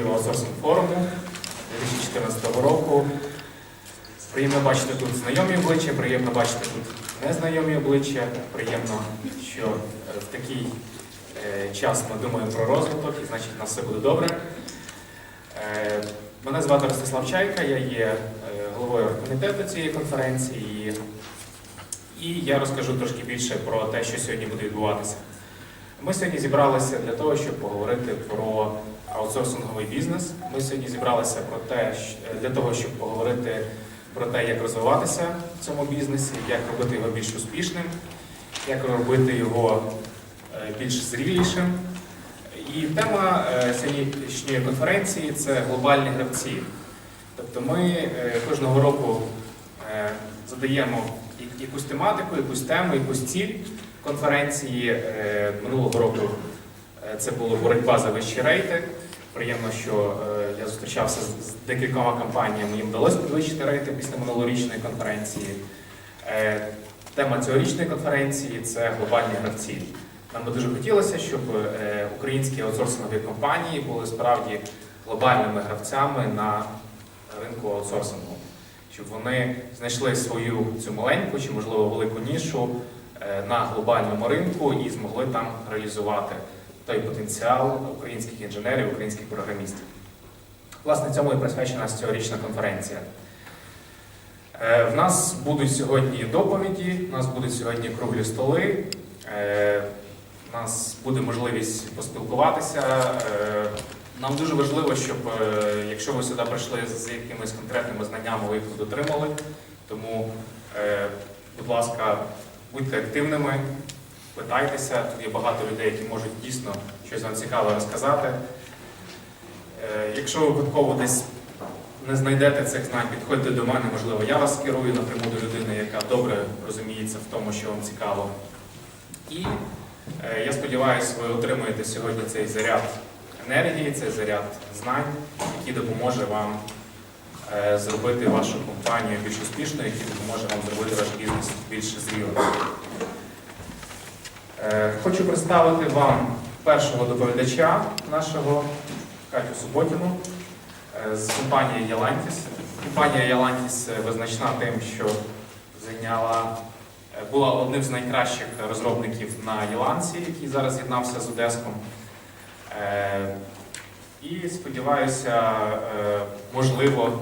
Зрілого аутсорсинг форуму 2014 року. Приємно бачити тут знайомі обличчя, приємно бачити тут незнайомі обличчя. Приємно, що е, в такий е, час ми думаємо про розвиток і значить у нас все буде добре. Е, Мене звати Ростислав Чайка, я є головою комітету цієї конференції. І я розкажу трошки більше про те, що сьогодні буде відбуватися. Ми сьогодні зібралися для того, щоб поговорити про аутсорсинговий бізнес. Ми сьогодні зібралися про те, для того, щоб поговорити про те, як розвиватися в цьому бізнесі, як робити його більш успішним, як робити його е, більш зрілішим. І тема е, сьогоднішньої конференції це глобальні гравці. Тобто ми е, кожного року задаємо якусь тематику, якусь тему, якусь ціль конференції. Е, Минулого року е, це було боротьба за вищі рейти. Приємно, що е, я зустрічався з декількома компаніями, їм вдалося підвищити рейти після минулорічної конференції. Тема цьогорічної конференції це глобальні гравці. Нам би дуже хотілося, щоб українські аутсорсингові компанії були справді глобальними гравцями на ринку аутсорсингу, щоб вони знайшли свою цю маленьку чи, можливо, велику нішу на глобальному ринку і змогли там реалізувати той потенціал українських інженерів, українських програмістів. Власне, цьому і присвячена цьогорічна конференція. Е, В нас будуть сьогодні доповіді, у нас будуть сьогодні круглі столи, е, у нас буде можливість поспілкуватися. Е, Нам дуже важливо, щоб е, якщо ви сюди прийшли з якимись конкретними знаннями, ви їх тут отримали. Тому, е, будь ласка, будьте активними, питайтеся. Тут є багато людей, які можуть дійсно щось вам цікаве розказати. Е, Якщо випадково десь не знайдете цих знань, підходьте до мене, можливо, я вас керую напряму до людини, яка добре розуміється в тому, що вам цікаво. І е, я сподіваюся, ви отримаєте сьогодні цей заряд енергії, цей заряд знань, який допоможе вам зробити вашу компанію більш успішною, який допоможе вам зробити ваш бізнес більш зрілим. Е, Хочу представити вам першого доповідача нашого Катю Суботіну е, з компанії Yalantis. Компанія е, визначна тим, що зайняла, е, була одним з найкращих розробників на Єланці, який зараз з'єднався з Одеском. Е, І сподіваюся, е, можливо,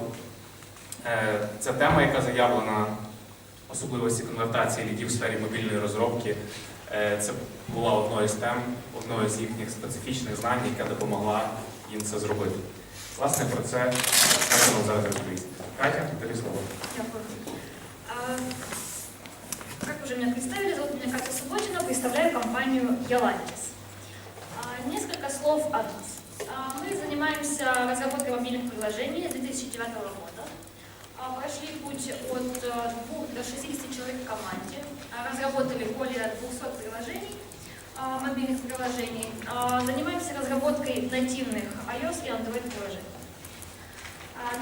е, ця тема, яка заявлена особливості конвертації лідів в сфері мобільної розробки, е, це була одною з тем, одною з їхніх специфічних знань, яка допомогла їм це зробити. Власне, про це Катя зараз розповість. Катя, тобі слово. Дякую. Как уже меня представили, зовут меня Катя Субботина, представляю компанию Yalantis. Несколько слов о нас. Мы занимаемся разработкой мобильных приложений с 2009 года. А, Прошли путь от 2 до 60 человек в команде. А, Разработали более 200 приложений, а, мобильных приложений. Занимаемся разработкой нативных iOS и Android приложений.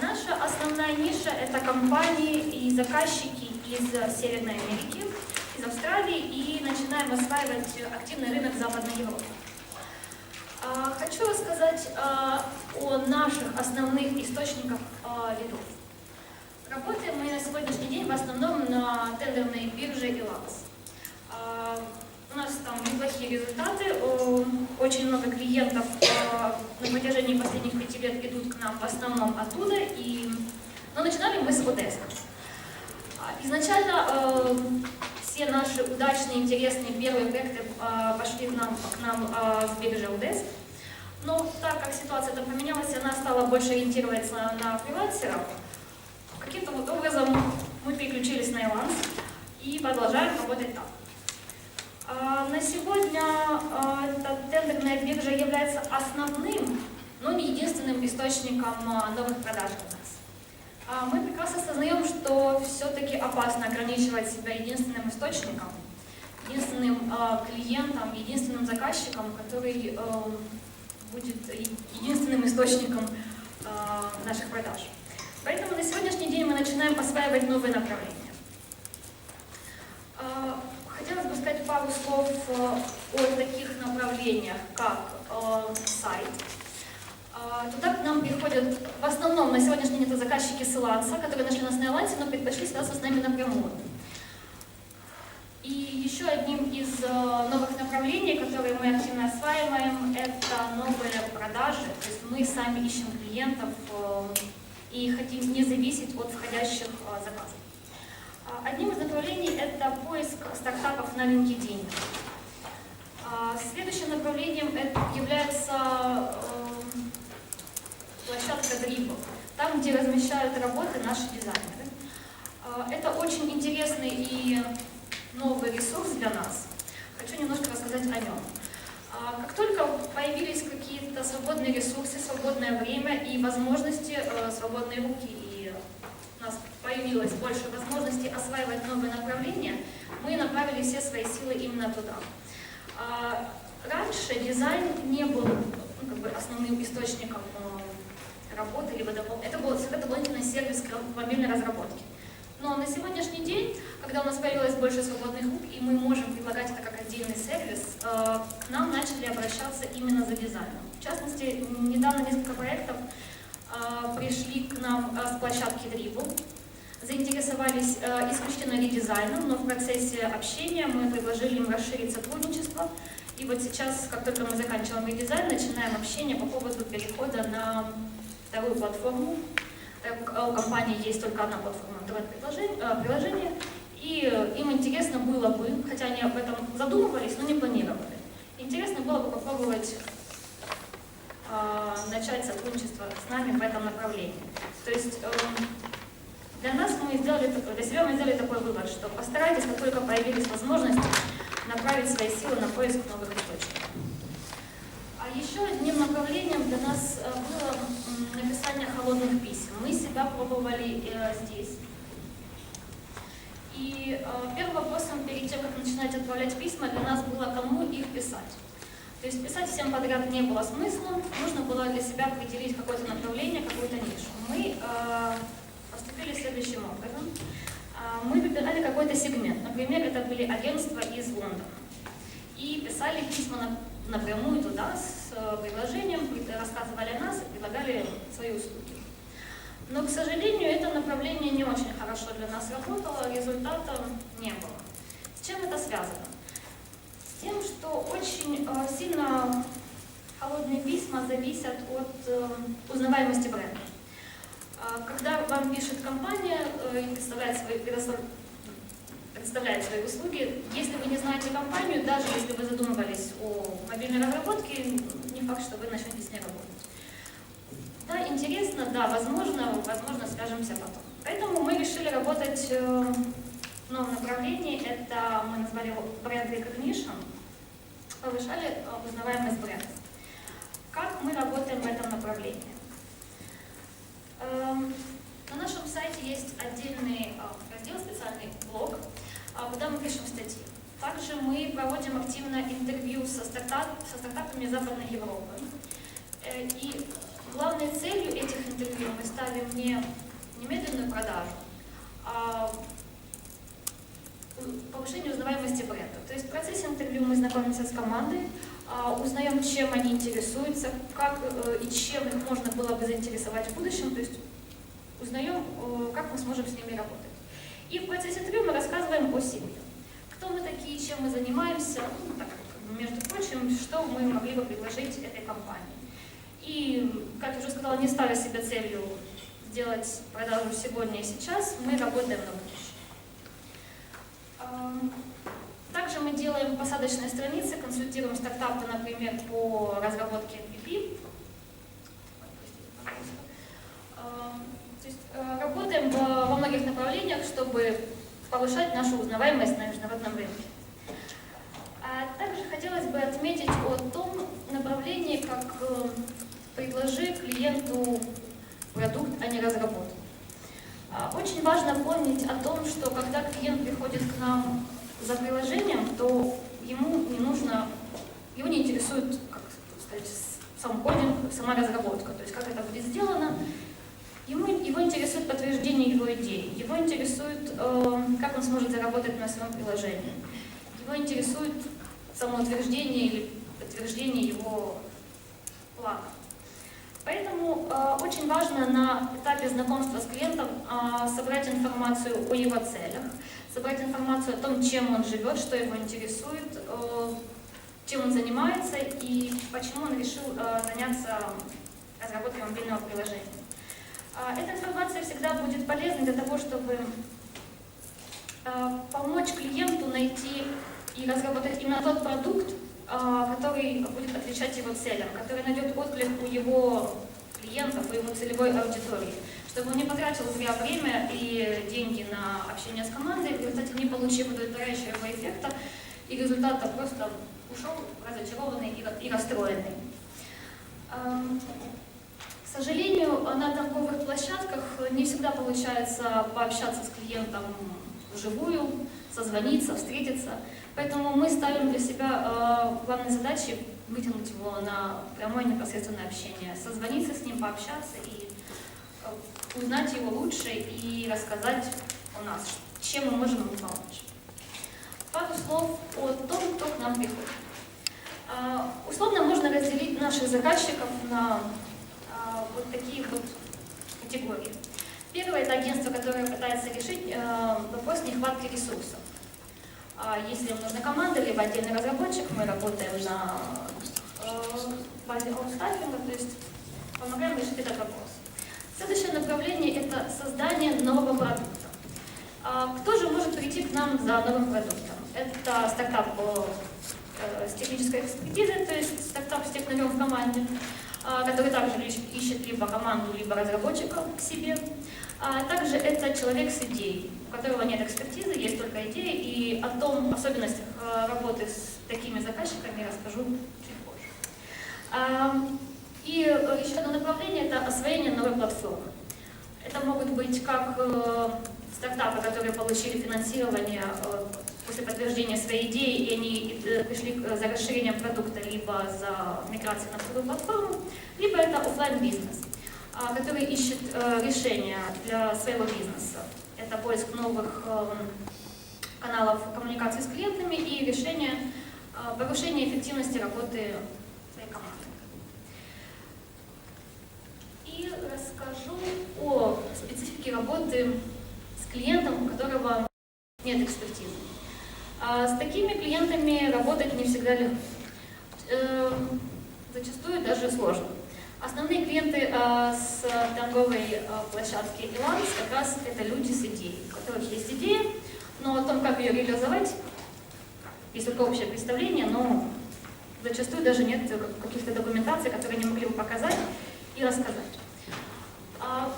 Наша основная ниша – это компании и заказчики из Северной Америки, из Австралии, и начинаем осваивать активный рынок Западной Европы. Хочу рассказать о наших основных источниках лидов. Работаем мы на сегодняшний день в основном на тендерной бирже ИЛАКС. А, У нас там неплохие результаты, очень много клиентов а, на протяжении последних пяти лет идут к нам в основном оттуда, и... но начинали мы с Одессы. А, Изначально э, все наши удачные, интересные первые проекты пошли к нам, к нам с биржи УДЭС. Но так как ситуация там поменялась, она стала больше ориентироваться на фрилансеров, каким-то вот образом мы переключились на Иланс и продолжаем работать там. А, На сегодня а, эта тендерная биржа является основным, но не единственным источником а, новых продаж у нас. А, Мы прекрасно осознаем, что все-таки опасно ограничивать себя единственным источником, единственным клиентом, единственным заказчиком, который а, будет единственным источником наших продаж. Поэтому на сегодняшний день мы начинаем осваивать новые направления. А, Хотелось бы сказать пару слов э, о таких направлениях, как э, сайт. А, Туда к нам приходят, в основном на сегодняшний день это заказчики с Иланса, которые нашли нас на Илансе, но предпочли связаться с нами напрямую. И еще одним из э, новых направлений, которые мы активно осваиваем, это новые продажи. То есть мы сами ищем клиентов и хотим не зависеть от входящих э, заказов. А, Одним из направлений это поиск стартапов на LinkedIn. А, Следующим направлением является э, площадка Dribble, там, где размещают работы наши дизайнеры. А, Это очень интересный и новый ресурс для нас. Хочу немножко рассказать о нем. А, Как только появились какие-то свободные ресурсы, свободное время и возможности, э, свободные руки, и у нас появилось больше возможностей осваивать новые направления, мы направили все свои силы именно туда. А, Раньше дизайн не был ну, как бы основным источником э, работы, либо это был дополнительный сервис к мобильной разработке. Но на сегодняшний день, когда у нас появилось больше свободных рук, и мы можем предлагать это как отдельный сервис, э, к нам начали обращаться именно за дизайном. В частности, недавно несколько проектов э, пришли к нам э, с площадки Dribble, заинтересовались исключительно редизайном, но в процессе общения мы предложили им расширить сотрудничество. И вот сейчас, как только мы заканчиваем редизайн, начинаем общение по поводу перехода на вторую платформу. У компании есть только одна платформа интернет-приложения, приложение, и им интересно было бы, хотя они об этом задумывались, но не планировали, интересно было бы попробовать э, начать сотрудничество с нами в этом направлении. То есть эм, для нас мы сделали, для себя мы сделали такой вывод, что постарайтесь, как только появились возможности, направить свои силы на поиск новых источников. А еще одним направлением для нас э, было м, написание холодных писем. Мы себя пробовали э, здесь. И э, первым вопросом перед тем, как начинать отправлять письма, для нас было, кому их писать. То есть писать всем подряд не было смысла, нужно было для себя определить какое-то направление, какую-то нишу. Мы э, поступили следующим образом. А, Мы выбирали какой-то сегмент. Например, это были агентства из Лондона. И писали письма на- напрямую туда с э, предложением, пред- рассказывали о нас и предлагали свои услуги. Но, к сожалению, это направление не очень хорошо для нас работало, результата не было. С чем это связано? С тем, что очень э, сильно холодные письма зависят от э, узнаваемости бренда. А, Когда вам пишет компания и представляет свои, предостав- представляет свои услуги, если вы не знаете компанию, даже если вы задумывались о мобильной разработке, не факт, что вы начнете с ней работать. Да, интересно, да, возможно, возможно, свяжемся потом. Поэтому мы решили работать э, в новом направлении, это мы назвали его бренд recognition, повышали э, узнаваемость бренда. Как мы работаем в этом направлении? Эм, На нашем сайте есть отдельный э, раздел, специальный блог, куда мы пишем статьи. Также мы проводим активно интервью со, стартап, со стартапами Западной Европы. Э, И главной целью этих интервью мы ставим не немедленную продажу, а повышение узнаваемости бренда. То есть в процессе интервью мы знакомимся с командой, а, узнаем, чем они интересуются, как э, и чем их можно было бы заинтересовать в будущем, то есть узнаем, э, как мы сможем с ними работать. И в процессе интервью мы рассказываем о себе. Кто мы такие, чем мы занимаемся, ну, так, между прочим, что мы могли бы предложить этой компании. И, как я уже сказала, не ставя себе целью сделать продажу сегодня и сейчас, мы работаем на будущее. Ам, Также мы делаем посадочные страницы, консультируем стартапы, например, по разработке MVP. То есть э, работаем во во многих направлениях, чтобы повышать нашу узнаваемость на международном рынке. А также хотелось бы отметить о том направлении, как э, предложи клиенту продукт, а не разработку. А, Очень важно помнить о том, что когда клиент приходит к нам за приложением, то ему не нужно, его не интересует, как сказать, сам кодинг, сама разработка, то есть как это будет сделано. Ему, его интересует подтверждение его идеи, его интересует, э, как он сможет заработать на своем приложении. Его интересует самоутверждение или подтверждение его плана. Поэтому э, очень важно на этапе знакомства с клиентом э, собрать информацию о его целях, собрать информацию о том, чем он живет, что его интересует, э, чем он занимается и почему он решил э, заняться разработкой мобильного приложения. А, Эта информация всегда будет полезна для того, чтобы э, помочь клиенту найти и разработать именно тот продукт, а, который будет отвечать его целям, который найдет отклик у его клиентов, у его целевой аудитории, чтобы он не потратил зря время и деньги на общение с командой, в результате не получив удовлетворяющего эффекта, и результата просто ушел разочарованный и ра- и расстроенный. К сожалению, на торговых площадках не всегда получается пообщаться с клиентом вживую, созвониться, встретиться. Поэтому мы ставим для себя э, главной задачей вытянуть его на прямое непосредственное общение, созвониться с ним, пообщаться и э, узнать его лучше и рассказать о нас, чем мы можем ему помочь. Пару слов о том, кто к нам приходит. А, Условно можно разделить наших заказчиков на вот такие вот категории. Первое – это агентство, которое пытается решить э, вопрос нехватки ресурсов. А Если им нужна команда, либо отдельный разработчик, мы работаем на э, базе аутстаффинга, то есть помогаем решить этот вопрос. Следующее направление – это создание нового продукта. А Кто же может прийти к нам за новым продуктом? Это стартап э, с технической экспертизой, то есть стартап с технарем в команде, который также ищет- либо команду, либо разработчиков к себе. А также это человек с идеей, у которого нет экспертизы, есть только идея, и о том особенностях э, работы с такими заказчиками я расскажу чуть позже. А, И э, еще одно направление – это освоение новой платформы. Это могут быть как э, стартапы, которые получили финансирование после подтверждения своей идеи, и они э, пришли к- за расширением продукта, либо за миграцией на вторую платформу, либо это оффлайн бизнес а, который ищет э, решения для своего бизнеса. Это поиск новых эм, каналов коммуникации с клиентами и решение э, повышения эффективности работы своей команды. И расскажу о специфике работы с клиентом, у которого нет экспертизы. А С такими клиентами работать не всегда легко. Эм, Зачастую даже сложно. Основные клиенты э, с торговой э, площадки Иланс как раз это люди с идеей, у которых есть идея, но о том, как ее реализовать, есть только общее представление, но зачастую даже нет каких-то документаций, которые они могли бы показать и рассказать. А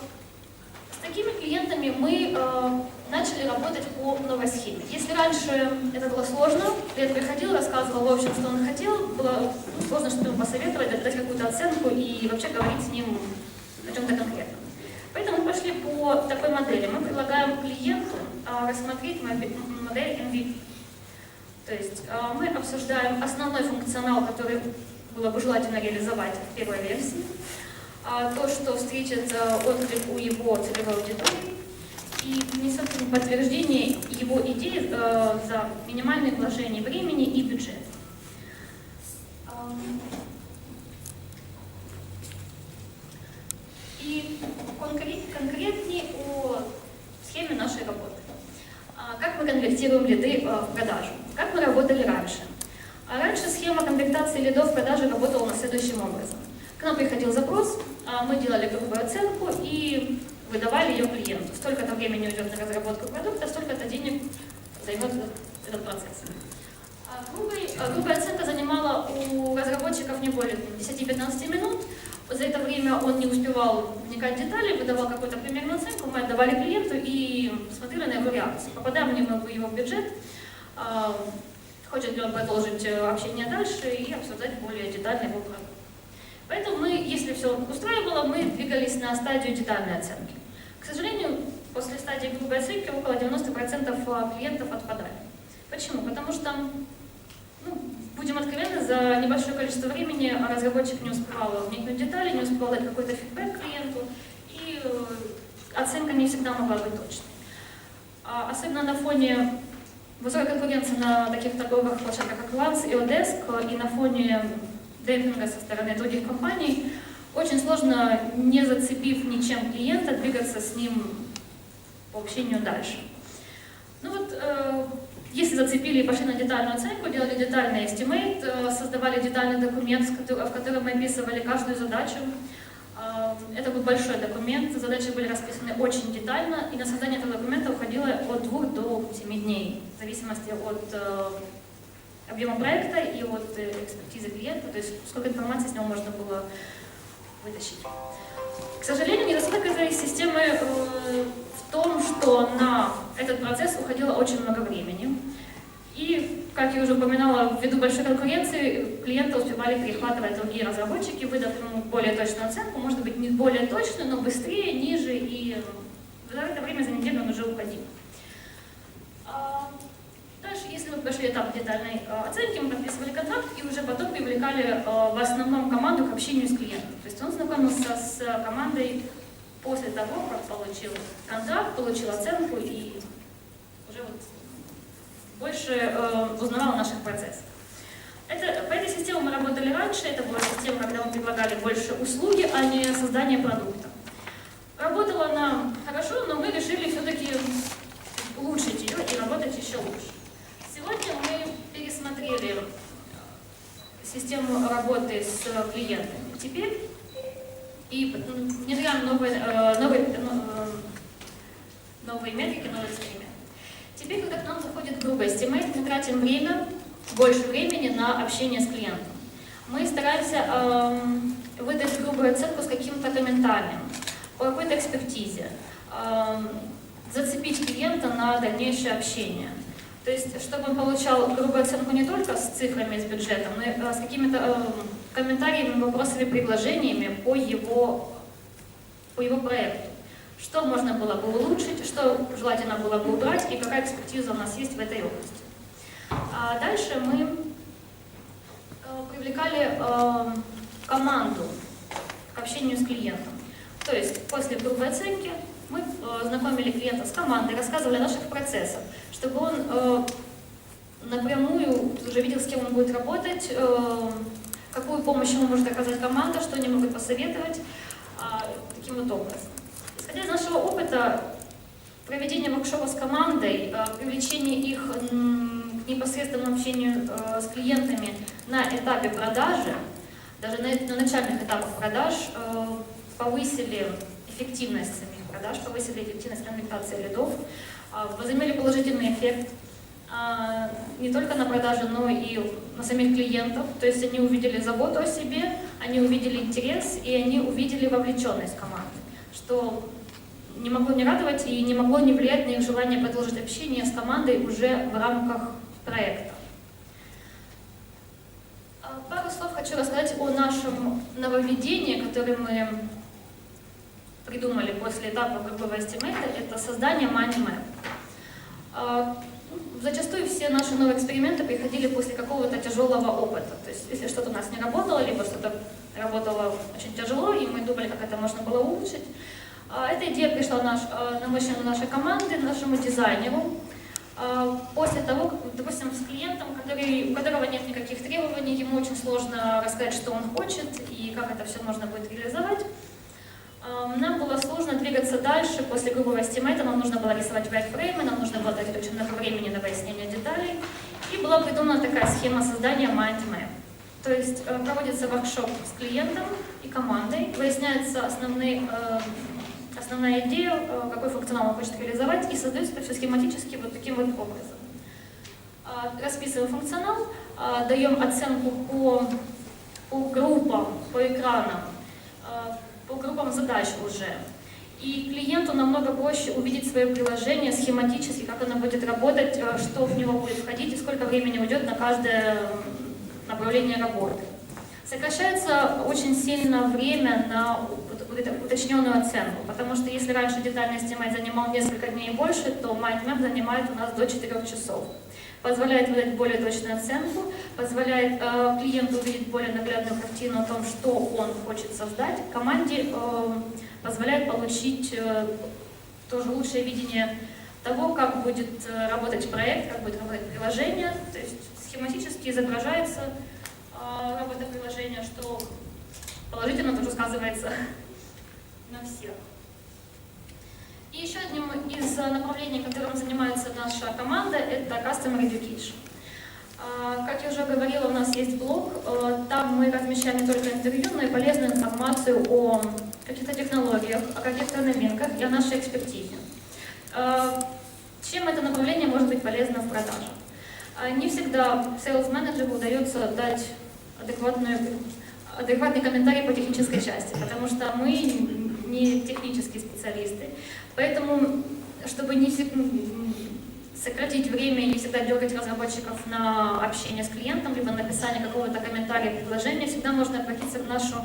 С такими клиентами мы начали работать по новой схеме. Если раньше это было сложно, клиент приходил, рассказывал в общем, что он хотел, было ну, сложно что-то ему посоветовать, дать какую-то оценку и вообще говорить с ним о чем-то конкретном. Поэтому мы пошли по такой модели. Мы предлагаем клиенту а, рассмотреть модель MVP. То есть а, мы обсуждаем основной функционал, который было бы желательно реализовать в первой версии, а, то, что встретит отклик у его целевой аудитории, подтверждение его идеи э, за минимальные вложения времени и бюджет. Ам, И конкрет- конкретнее о схеме нашей работы. А, Как мы конвертируем лиды э, в продажу? Как мы работали раньше? А Раньше схема конвертации лидов в продажу работала на следующим образом. К нам приходил запрос, а мы делали грубую оценку и выдавали ее клиенту. Столько-то времени уйдет на разработку продукта, столько-то денег займет этот, этот процесс. А грубый- а грубая оценка занимала у разработчиков не более 10-15 минут. За это время он не успевал вникать в детали, выдавал какую-то примерную оценку, мы отдавали клиенту и смотрели на его реакцию. Попадаем ли мы в его бюджет, а, хочет ли он продолжить э, общение дальше и обсуждать более детально его продукт. Поэтому мы, если все устраивало, мы двигались на стадию детальной оценки. К сожалению, после стадии грубой оценки около 90% клиентов отпадали. Почему? Потому что, ну, будем откровенны, за небольшое количество времени разработчик не успевал вникнуть детали, не успевал дать какой-то фидбэк клиенту, и э, оценка не всегда могла быть точной. А Особенно на фоне высокой конкуренции на таких торговых площадках, как Lance и Odesk, и на фоне демпинга со стороны других компаний, очень сложно, не зацепив ничем клиента, двигаться с ним по общению дальше. Ну вот, э, если зацепили и пошли на детальную оценку, делали детальный estimate, э, создавали детальный документ, в котором мы описывали каждую задачу. Э, Это был большой документ, задачи были расписаны очень детально, и на создание этого документа уходило от двух до семи дней, в зависимости от э, объема проекта и от э, экспертизы клиента, то есть сколько информации с него можно было вытащить. К сожалению, недостаток этой системы э, в том, что на этот процесс уходило очень много времени. И, как я уже упоминала, ввиду большой конкуренции клиенты успевали перехватывать другие разработчики, выдав ему более точную оценку, может быть, не более точную, но быстрее, ниже, и за это время за неделю он уже уходил. А, Дальше, если мы прошли этап детальной э, оценки, мы подписывали контракт и уже потом привлекали э, в основном команду к общению с клиентом. То есть он знакомился с командой после того, как получил контракт, получил оценку и уже вот больше э, узнавал о наших процессах. Это, по этой системе мы работали раньше, это была система, когда мы предлагали больше услуги, а не создание продукта. Работала она хорошо, но мы решили все-таки улучшить ее и работать еще лучше. Сегодня мы пересмотрели систему работы с клиентами. Теперь и внедряем новые, э, новые, э, новые метрики, новые эксперименты. Теперь, когда к нам заходит estimate, мы тратим время, больше времени на общение с клиентом. Мы стараемся эм, выдать грубую оценку с каким-то комментарием, по какой-то экспертизе, эм, зацепить клиента на дальнейшее общение. То есть, чтобы он получал грубую оценку не только с цифрами, с бюджетом, но и э, с какими-то эм, комментариями, вопросами, предложениями по его, по его проекту. Что можно было бы улучшить, что желательно было бы убрать и какая экспертиза у нас есть в этой области. А дальше мы э, привлекали э, команду к общению с клиентом. То есть после грубой оценки мы э, знакомили клиента с командой, рассказывали о наших процессах, чтобы он напрямую уже видел, с кем он будет работать, какую помощь ему может оказать команда, что они могут посоветовать, а, таким вот образом. Исходя из нашего опыта, проведение воркшопа с командой, э, привлечение их к непосредственному общению э, с клиентами на этапе продажи, даже на, на начальных этапах продаж, повысили эффективность самих продаж, повысили эффективность конвертации лидов, возымели положительный эффект а, не только на продаже, но и на самих клиентов. То есть они увидели заботу о себе, они увидели интерес и они увидели вовлеченность команды, что не могло не радовать и не могло не влиять на их желание продолжить общение с командой уже в рамках проекта. А, Пару слов хочу рассказать о нашем нововведении, которое мы придумали после этапа группового эстимейта. Это создание Money Map. Зачастую все наши новые эксперименты приходили после какого-то тяжелого опыта. То есть, если что-то у нас не работало, либо что-то работало очень тяжело, и мы думали, как это можно было улучшить. А, Эта идея пришла наш, а, на мышленную нашей команды, нашему дизайнеру. А, После того, допустим, с клиентом, который, у которого нет никаких требований, ему очень сложно рассказать, что он хочет и как это все можно будет реализовать. А, Нам было сложно двигаться дальше. После грубого стимейта нам нужно было рисовать wireframe, нам нужно было тратить очень много времени на выяснение деталей. И была придумана такая схема создания mind. То есть э, проводится воркшоп с клиентом и командой, выясняется основные, э, основная идея, э, какой функционал он хочет реализовать, и создается это все схематически вот таким вот образом. Расписываем функционал, даем оценку по, по группам, по экранам, по группам задач уже. И клиенту намного проще увидеть свое приложение схематически, как оно будет работать, э, что в него будет входить и сколько времени уйдет на каждое направление работы. Сокращается очень сильно время на уточненную оценку, потому что если раньше детальный стимейт занимал несколько дней и больше, то MindMap занимает у нас до 4 часов. Позволяет выдать более точную оценку, позволяет э, клиенту увидеть более наглядную картину о том, что он хочет создать. Команде э, позволяет получить э, тоже лучшее видение того, как будет э, работать проект, как будет работать приложение. То есть схематически изображается э, работа приложения, что положительно тоже сказывается на всех. И еще одним из направлений, которым занимается наша команда, это Customer Education. А, Как я уже говорила, у нас есть блог, э, там мы размещаем не только интервью, но и полезную информацию о каких-то технологиях, о каких-то новинках и о нашей экспертизе. Э, Чем это направление может быть полезно в продаже? А, Не всегда сейлс-менеджеру удается дать адекватную, адекватный комментарий по технической части, потому что мы не технические специалисты. Поэтому, чтобы не м, сократить время и не всегда дергать разработчиков на общение с клиентом, либо написание какого-то комментария, предложения, всегда можно обратиться в нашу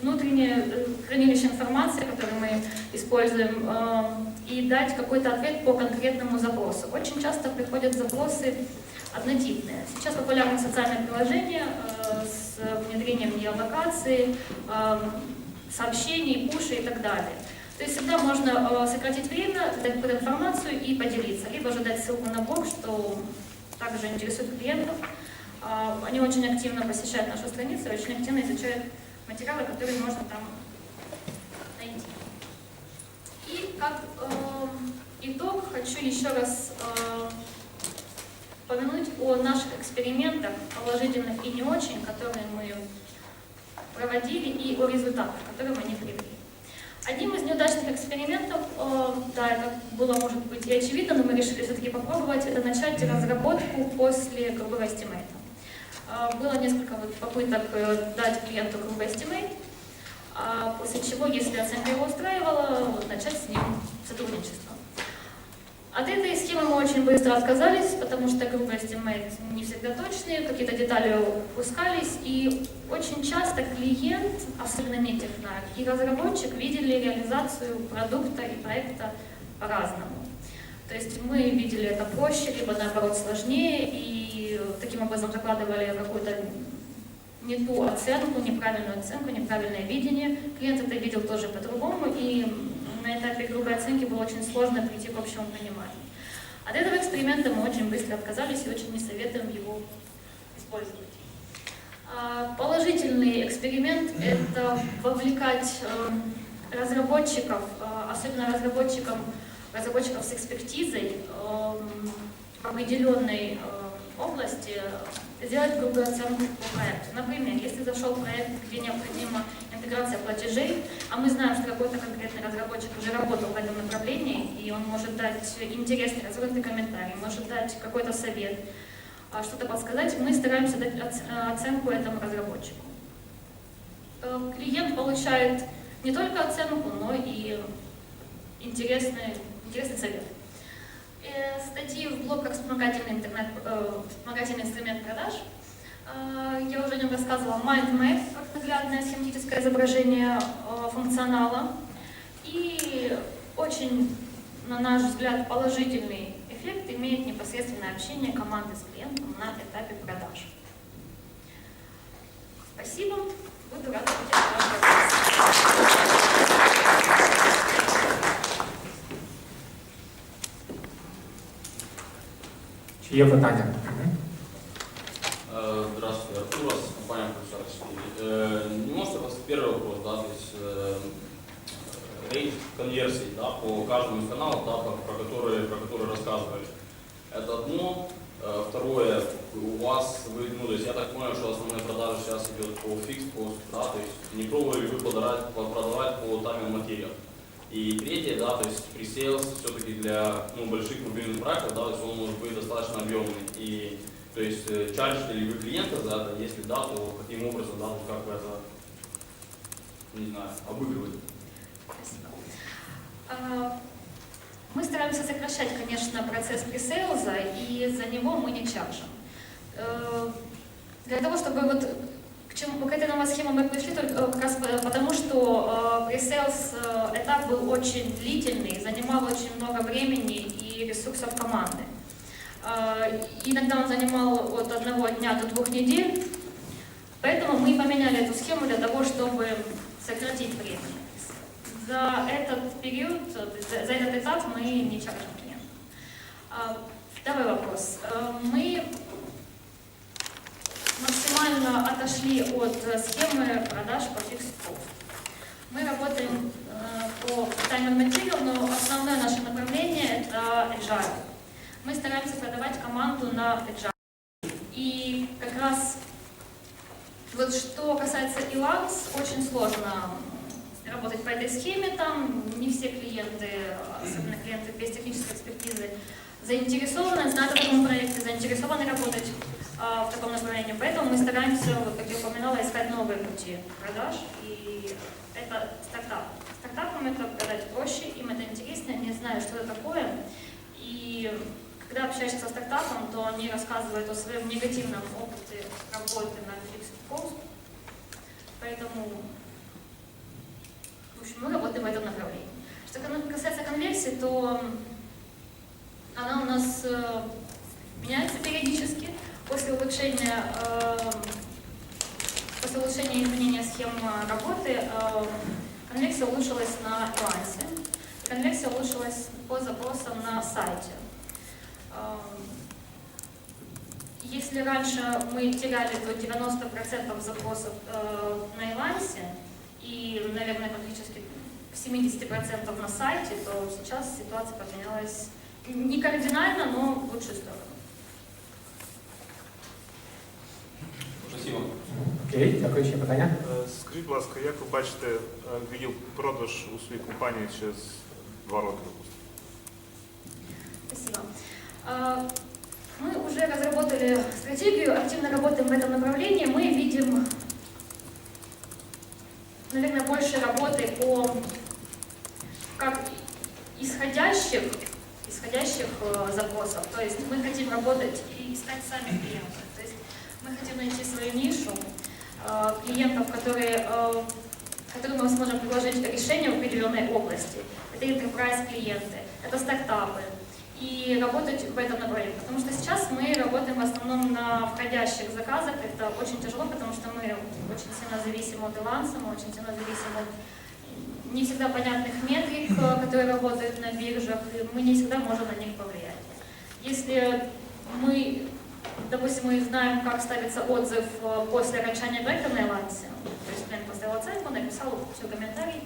внутреннее э, хранилище информации, которое мы используем, и дать какой-то ответ по конкретному запросу. Очень часто приходят запросы однотипные. Сейчас популярны социальные приложения э, с внедрением геолокации, ам, сообщений, пуши и так далее. То есть всегда можно э, сократить время, дать какую-то информацию и поделиться, либо же дать ссылку на блог, что также интересует клиентов. А, Они очень активно посещают нашу страницу, очень активно изучают материалы, которые можно там найти. И как э, итог хочу еще раз э, упомянуть о наших экспериментах, положительных и не очень, которые мы проводили, и о результатах, к которым они привели. Одним из неудачных экспериментов, э, да, это было, может быть, и очевидно, но мы решили все-таки попробовать, это начать разработку после кругового эстимейта. Было несколько вот попыток э, дать клиенту круговой эстимейт, а после чего, если оценка его устраивала, вот, начать с ним сотрудничество. От этой схемы мы очень быстро отказались, потому что круговый эстимейт не всегда точные, какие-то детали упускались, и очень часто клиент, особенно не технарь, и разработчик видели реализацию продукта и проекта по-разному. То есть мы видели это проще, либо наоборот сложнее, и таким образом закладывали какую-то не ту оценку, неправильную оценку, неправильное видение. Клиент это видел тоже по-другому, и на этапе грубой оценки было очень сложно прийти к общему пониманию. От этого эксперимента мы очень быстро отказались и очень не советуем его использовать. А, Положительный эксперимент – это вовлекать э, разработчиков, э, особенно разработчикам, разработчиков с экспертизой э, в определенной области, сделать грубую оценку по проекту. Например, если зашел проект, где необходима интеграция платежей, а мы знаем, что какой-то конкретный разработчик уже работал в этом направлении, и он может дать интересный, развернутый комментарий, может дать какой-то совет, а, что-то подсказать, мы стараемся дать оц- оценку этому разработчику. Э, Клиент получает не только оценку, но и интересный, интересный совет. Э, Статьи в блог как вспомогательный, интернет, э, вспомогательный инструмент продаж. Э, Я уже о нем рассказывала. MindMap, как наглядное схематическое изображение функционала. И очень, на наш взгляд, положительный эффект имеет непосредственное общение команды с клиентом на этапе продаж. Спасибо. Буду рада ответить на вопросы. Чи є питання? Э, Здравствуйте, Артур, компания Пульсар 4. Э, Не можете вас первый вопрос, да, то есть э, рейндж конверсий, да, по каждому из каналов, да, про, которые, про которые рассказывали. Это одно. Э, Второе, у вас, вы, ну, то есть я так понял, что основная продажа сейчас идет по фикс пост, да, то есть не пробовали ли вы продавать, продавать по таймер материал. И третье, да, то есть пресейлс все-таки для ну, больших мобильных проектов, да, то есть он может быть достаточно объемный. И то есть э, чаржите ли вы клиента за это, если да, то каким образом, да, как вы это, не знаю, обыгрываете? А, Мы стараемся сокращать, конечно, процесс пресейлза, и за него мы не чаржим. Э, Для того, чтобы вот к чему к этой новой схеме мы пришли только э, как раз по- потому, что э, пресейлс э, этап был очень длительный, занимал очень много времени и ресурсов команды. Э, Иногда он занимал от одного дня до двух недель, поэтому мы поменяли эту схему для того, чтобы сократить время. За этот период, э, за, этот этап мы не чаржим клиента. А, Второй вопрос. Э, Мы максимально отошли от э, схемы продаж по фикс Мы работаем э, по material, но основное наше направление это agile. Мы стараемся продавать команду на agile. И как раз вот что касается Иланс, очень сложно работать по этой схеме. Там не все клиенты, особенно клиенты без технической экспертизы, заинтересованы, знают о таком проекте, заинтересованы работать в таком направлении. Поэтому мы стараемся, вот, как я упоминала, искать новые пути продаж. И это стартап. Стартапам это продать проще, им это интересно, они знают, что это такое. И когда общаешься со стартапом, то они рассказывают о своем негативном опыте работы на Fixed Cost. Поэтому, в общем, мы работаем в этом направлении. Что касается конверсии, то она у нас э, меняется периодически после улучшения, э, после улучшения изменения схем работы. э, конверсия улучшилась на балансе, конверсия улучшилась по запросам на сайте. Э, Если раньше мы теряли до 90% запросов э, на Илансе и, наверное, практически 70% на сайте, то сейчас ситуация поменялась не кардинально, но в лучшую сторону. Спасибо. Окей, дякую. Ще питання? Е, Скажіть, будь ласка, як ви бачите е, відділ продаж у своїй компанії через два роки? допустимо? Спасибо. А, Мы уже разработали стратегию, активно работаем в этом направлении. Мы видим, наверное, больше работы по как исходящих, исходящих э, запросов. То есть мы хотим работать и искать сами клиентов. То есть мы хотим найти свою нишу э, клиентов, которые, э, которым мы сможем предложить решение в определенной области. Это enterprise клиенты, это стартапы, и работать в этом направлении. Потому что сейчас мы работаем в основном на входящих заказах. Это очень тяжело, потому что мы очень сильно зависим от баланса, мы очень сильно зависим от не всегда понятных метрик, э, которые работают на биржах, и мы не всегда можем на них повлиять. Если мы, допустим, мы знаем, как ставится отзыв э, после окончания на Элансе, то есть клиент поставил оценку, написал все комментарий,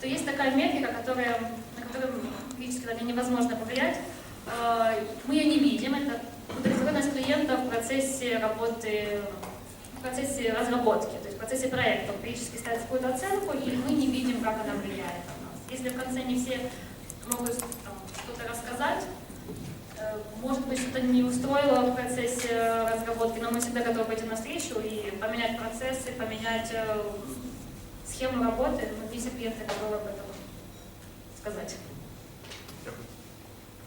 то есть такая метрика, которая, на которую практически невозможно повлиять. Э, Мы ее не видим, это удовлетворенность клиента в процессе работы, в процессе разработки, то есть в процессе проекта. Он периодически ставит какую-то оценку, и мы не видим, как она влияет на нас. Если в конце не все могут что-то рассказать, может быть, что-то не устроило в процессе разработки, но мы всегда готовы пойти навстречу и поменять процессы, поменять э, схему работы, не все клиенты готовы об этом сказать.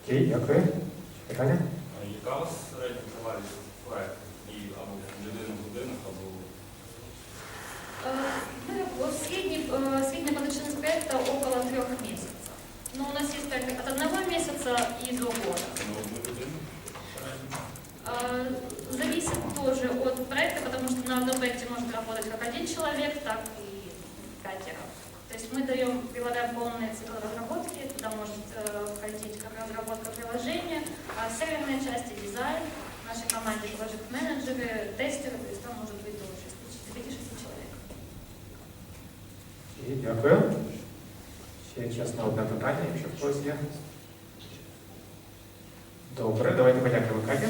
Окей, дякую. Питання? А Яка у вас середня тривалість проекту? І або людина в будинок, або Э, Мы э, средняя продолжительность проекта около трех месяцев. Но у нас есть проекты от одного месяца и до года. мы даем, прилагаем полный цикл разработки, туда может э, входить как разработка приложения, а серверная часть и дизайн, в нашей команде проект менеджеры тестеры, то есть там может быть до 5-6 человек. Окей, дякую. Ще час на одне питання, якщо в когось є. Добре, давайте подякуємо Каті.